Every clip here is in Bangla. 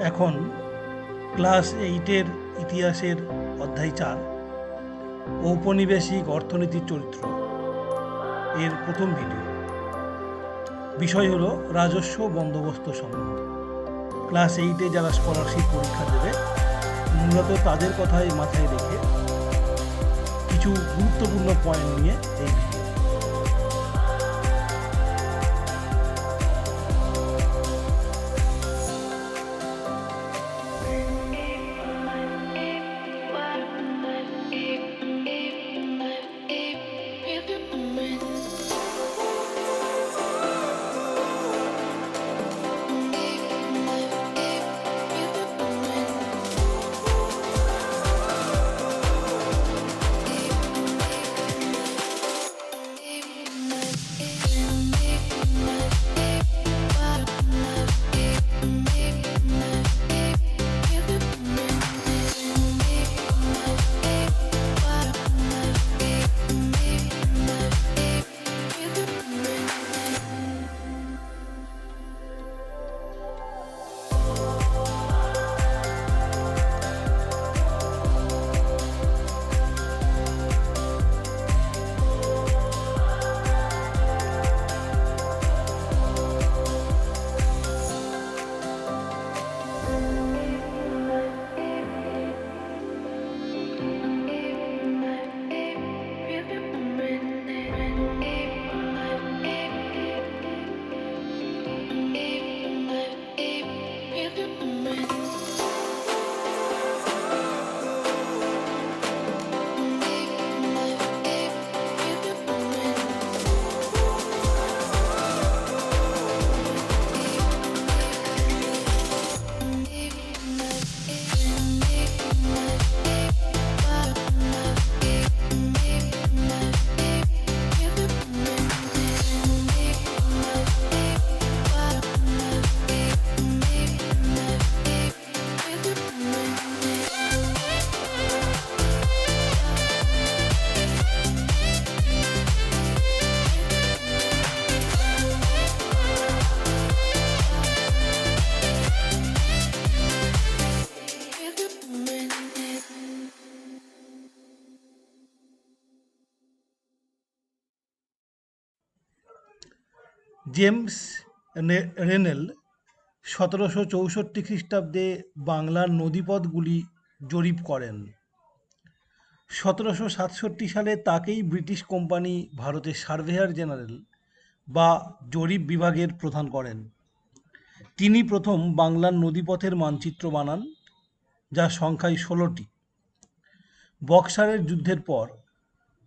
এখন ক্লাস এইটের ইতিহাসের অধ্যায় চার, ঔপনিবেশিক অর্থনীতির চরিত্র। এর প্রথম ভিডিও বিষয় হলো রাজস্ব বন্দোবস্ত সমূহ ক্লাস এইটে যারা স্কলারশিপ পরীক্ষা দেবে, মূলত তাদের কথাই মাথায় রেখে কিছু গুরুত্বপূর্ণ পয়েন্ট নিয়ে এই ভিডিও জেমস রেনেল সতেরোশো চৌষট্টি খ্রিস্টাব্দে বাংলার নদীপথগুলি জরিপ করেন। সতেরোশো সাতষট্টি সালে তাকেই ব্রিটিশ কোম্পানি ভারতের সার্ভেয়ার জেনারেল বা জরিপ বিভাগের প্রধান করেন। তিনি প্রথম বাংলার নদীপথের মানচিত্র বানান, যা সংখ্যায় ষোলোটি। বক্সারের যুদ্ধের পর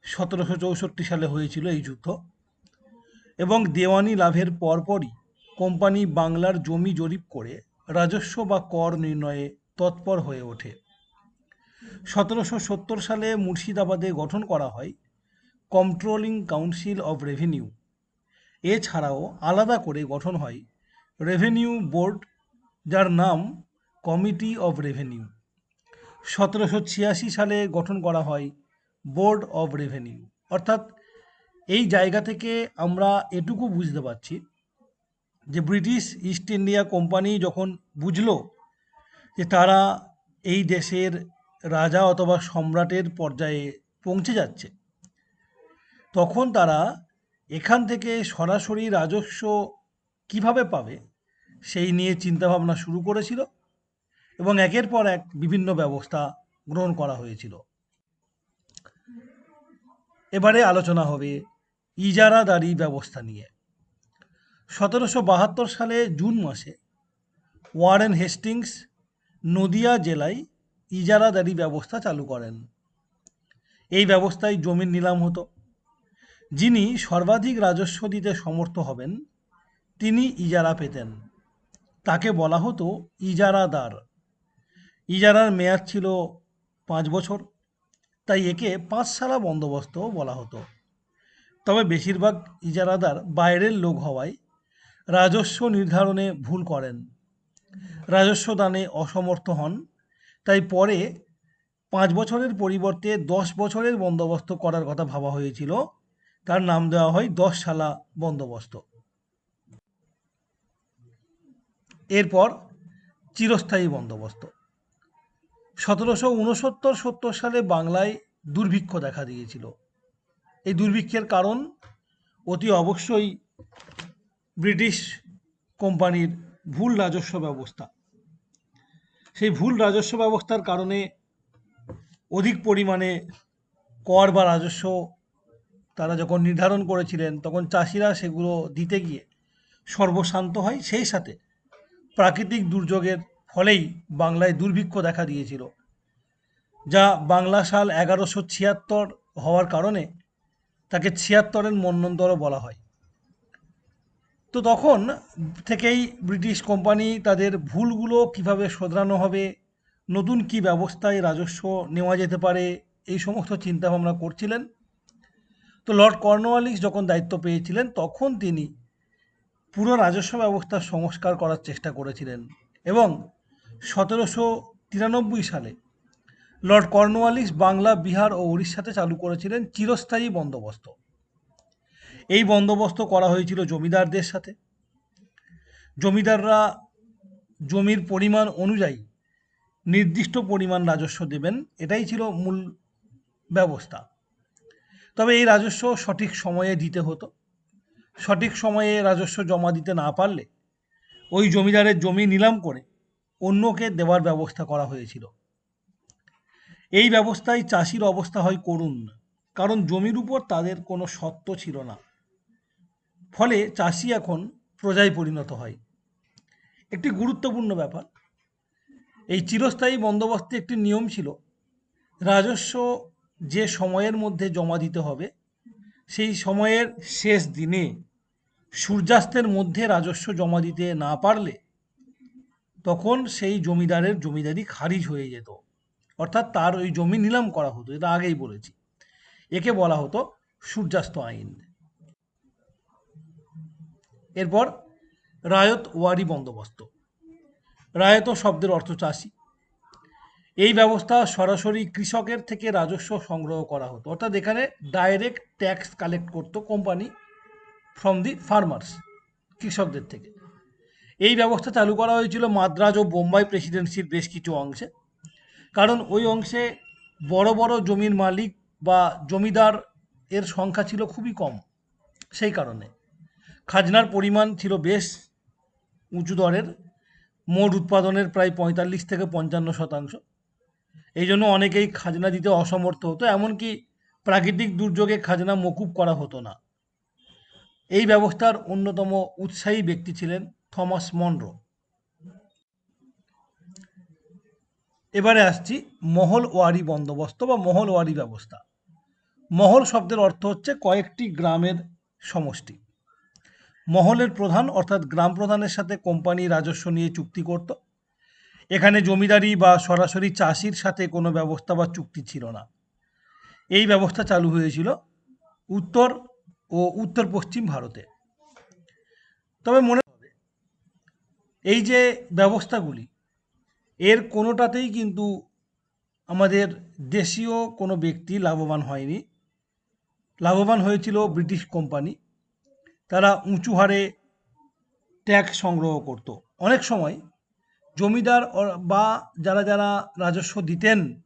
সতেরোশো চৌষট্টি সালে হয়েছিল এই যুদ্ধ। এবং দেওয়ানি লাভের পরপরই কোম্পানি বাংলার জমি জরিপ করে রাজস্ব বা কর নির্ণয়ে তৎপর হয়ে ওঠে। সতেরোশো সত্তর সালে মুর্শিদাবাদে গঠন করা হয় কন্ট্রোলিং কাউন্সিল অফ রেভিনিউ। এছাড়াও আলাদা করে গঠন হয় রেভিনিউ বোর্ড, যার নাম কমিটি অফ রেভিনিউ। সতেরোশো ছিয়াশি সালে গঠন করা হয় বোর্ড অব রেভিনিউ, অর্থাৎ এই জায়গা থেকে আমরা এটুকু বুঝতে পারছি যে ব্রিটিশ ইস্ট ইন্ডিয়া কোম্পানি যখন বুঝলো যে তারা এই দেশের রাজা অথবা সম্রাটের পর্যায়ে পৌঁছে যাচ্ছে, তখন তারা এখান থেকে সরাসরি রাজস্ব কীভাবে পাবে সেই নিয়ে চিন্তাভাবনা শুরু করেছিল এবং একের পর এক বিভিন্ন ব্যবস্থা গ্রহণ করা হয়েছিল। এবারে আলোচনা হবে ইজারাদারি ব্যবস্থা নিয়ে। সতেরোশো বাহাত্তর সালে জুন মাসে ওয়ারেন হেস্টিংস নদিয়া জেলায় ইজারাদারি ব্যবস্থা চালু করেন। এই ব্যবস্থায় জমির নিলাম হতো। যিনি সর্বাধিক রাজস্ব দিতে সমর্থ হবেন, তিনি ইজারা পেতেন। তাকে বলা হতো ইজারাদার। ইজারার মেয়াদ ছিল পাঁচ বছর, তাই একে পাঁচশালা বন্দোবস্ত বলা হতো। তবে বেশিরভাগ ইজারাদার বাইরের লোক হওয়ায় রাজস্ব নির্ধারণে ভুল করেন। রাজস্ব দানে অসমর্থ হন, তাই পরে পাঁচ বছরের পরিবর্তে দশ বছরের বন্দোবস্ত করার কথা ভাবা হয়েছিল। তার নাম দেওয়া হয় দশ সালা বন্দোবস্ত। এরপর চিরস্থায়ী বন্দোবস্ত। সতেরোশো উনসত্তর সত্তর সালে বাংলায় দুর্ভিক্ষ দেখা দিয়েছিল। এই দুর্ভিক্ষের কারণ অতি অবশ্যই ব্রিটিশ কোম্পানির ভুল রাজস্ব ব্যবস্থা। সেই ভুল রাজস্ব ব্যবস্থার কারণে অধিক পরিমাণে কর বা রাজস্ব তারা যখন নির্ধারণ করেছিলেন, তখন চাষিরা সেগুলো দিতে গিয়ে সর্বশান্ত হয়। সেই সাথে প্রাকৃতিক দুর্যোগের ফলেই বাংলায় দুর্ভিক্ষ দেখা দিয়েছিল, যা বাংলা সাল এগারোশো ছিয়াত্তর হওয়ার কারণে তাকে ছিয়াত্তরের মন্বন্তরও বলা হয়। তো তখন থেকেই ব্রিটিশ কোম্পানি তাদের ভুলগুলো কীভাবে শোধরানো হবে, নতুন কি ব্যবস্থায় রাজস্ব নেওয়া যেতে পারে, এই সমস্ত চিন্তাভাবনা করছিলেন। তো লর্ড কর্নওয়ালিস যখন দায়িত্ব পেয়েছিলেন, তখন তিনি পুরো রাজস্ব ব্যবস্থার সংস্কার করার চেষ্টা করেছিলেন এবং সতেরোশো তিরানব্বই সালে লর্ড কর্নওয়ালিস বাংলা, বিহার ও উড়িষ্যাতে চালু করেছিলেন চিরস্থায়ী বন্দোবস্ত। এই বন্দোবস্ত করা হয়েছিল জমিদারদের সাথে। জমিদাররা জমির পরিমাণ অনুযায়ী নির্দিষ্ট পরিমাণ রাজস্ব দেবেন, এটাই ছিল মূল ব্যবস্থা। তবে এই রাজস্ব সঠিক সময়ে দিতে হতো। সঠিক সময়ে রাজস্ব জমা দিতে না পারলে ওই জমিদারের জমি নিলাম করে অন্যকে দেওয়ার ব্যবস্থা করা হয়েছিল। এই ব্যবস্থায় চাষির অবস্থা হয় করুণ, কারণ জমির উপর তাদের কোনো সত্ত্ব ছিল না। ফলে চাষি এখন প্রজায় পরিণত হয়। একটি গুরুত্বপূর্ণ ব্যাপার, এই চিরস্থায়ী বন্দোবস্তে একটি নিয়ম ছিল, রাজস্ব যে সময়ের মধ্যে জমা দিতে হবে, সেই সময়ের শেষ দিনে সূর্যাস্তের মধ্যে রাজস্ব জমা দিতে না পারলে তখন সেই জমিদারের জমিদারি খারিজ হয়ে যেত। অর্থাৎ তার ওই জমি নিলাম করা হতো এটা আগেই বলেছি। একে বলা হতো সূর্যাস্ত আইন। এরপর রায়ত ওয়ারি বন্দোবস্ত। রায়ত শব্দের অর্থ চাষি। এই ব্যবস্থা সরাসরি কৃষকের থেকে রাজস্ব সংগ্রহ করা হতো। অর্থাৎ এখানে ডাইরেক্ট ট্যাক্স কালেক্ট করতো কোম্পানি ফ্রম দি ফার্মার্স কৃষকদের থেকে। এই ব্যবস্থা চালু করা হয়েছিল মাদ্রাজ ও বোম্বাই প্রেসিডেন্সির বেশ কিছু অংশে। কারণ ওই অংশে বড় বড় জমির মালিক বা জমিদার এর সংখ্যা ছিল খুবই কম, সেই কারণে। খাজনার পরিমাণ ছিল বেশ উঁচু দরের, মোট উৎপাদনের প্রায় পঁয়তাল্লিশ থেকে পঞ্চান্ন শতাংশ। এই জন্য অনেকেই খাজনা দিতে অসমর্থ হতো, এমনকি প্রাকৃতিক দুর্যোগে খাজনা মকুব করা হতো না। এই ব্যবস্থার অন্যতম উৎসাহী ব্যক্তি ছিলেন থমাস মনরো। এবারে আসছি মহল ওয়ারি বন্দোবস্ত বা মহল ওয়ারি ব্যবস্থা। মহল শব্দের অর্থ হচ্ছে কয়েকটি গ্রামের সমষ্টি। মহলের প্রধান অর্থাৎ গ্রাম প্রধানের সাথে কোম্পানি রাজস্ব নিয়ে চুক্তি করত। এখানে জমিদারি বা সরাসরি চাষির সাথে কোনো ব্যবস্থা বা চুক্তি ছিল না। এই ব্যবস্থা চালু হয়েছিল উত্তর ও উত্তর পশ্চিম ভারতে। তবে মনে হবে, এই যে ব্যবস্থাগুলি এর কোনোটাতেই কিন্তু আমাদের দেশীয় কোনো ব্যক্তি লাভবান হয়নি। লাভবান হয়েছিল ব্রিটিশ কোম্পানি। তারা উঁচু হারে ট্যাক্স সংগ্রহ করত। অনেক সময় জমিদার বা যারা যারা রাজস্ব দিতেন,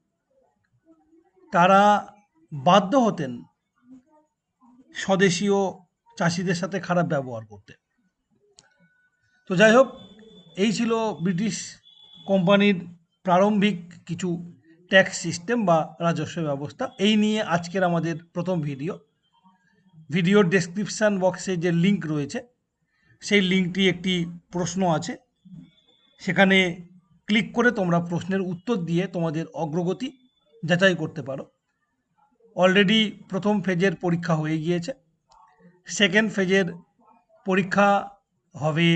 তারা বাধ্য হতেন স্বদেশীয় চাষিদের সাথে খারাপ ব্যবহার করতে। তো যাই হোক, এই ছিল ব্রিটিশ কোম্পানির প্রারম্ভিক কিছু ট্যাক্স সিস্টেম বা রাজস্ব ব্যবস্থা। এই নিয়ে আজকের আমাদের প্রথম ভিডিও। ভিডিওর ডেসক্রিপশান বক্সে যে লিংক রয়েছে, সেই লিঙ্কটি একটি প্রশ্ন আছে। সেখানে ক্লিক করে তোমরা প্রশ্নের উত্তর দিয়ে তোমাদের অগ্রগতি যাচাই করতে পারো। অলরেডি প্রথম ফেজের পরীক্ষা হয়ে গিয়েছে। সেকেন্ড ফেজের পরীক্ষা হবে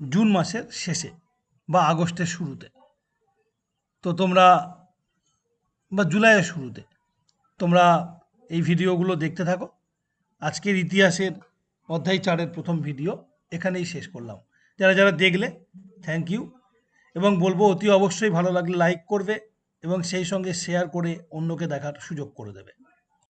জুন মাসের শেষে বা আগস্টের শুরুতে। তো তোমরা বা জুলাইয়ের শুরুতে তোমরা এই ভিডিওগুলো দেখতে থাকো। আজকের ইতিহাসের অধ্যায় চারের প্রথম ভিডিও এখানেই শেষ করলাম। যারা যারা দেখলে থ্যাংক ইউ এবং বলব, অতি অবশ্যই ভালো লাগলে লাইক করবে এবং সেই সঙ্গে শেয়ার করে অন্যকে দেখার সুযোগ করে দেবে।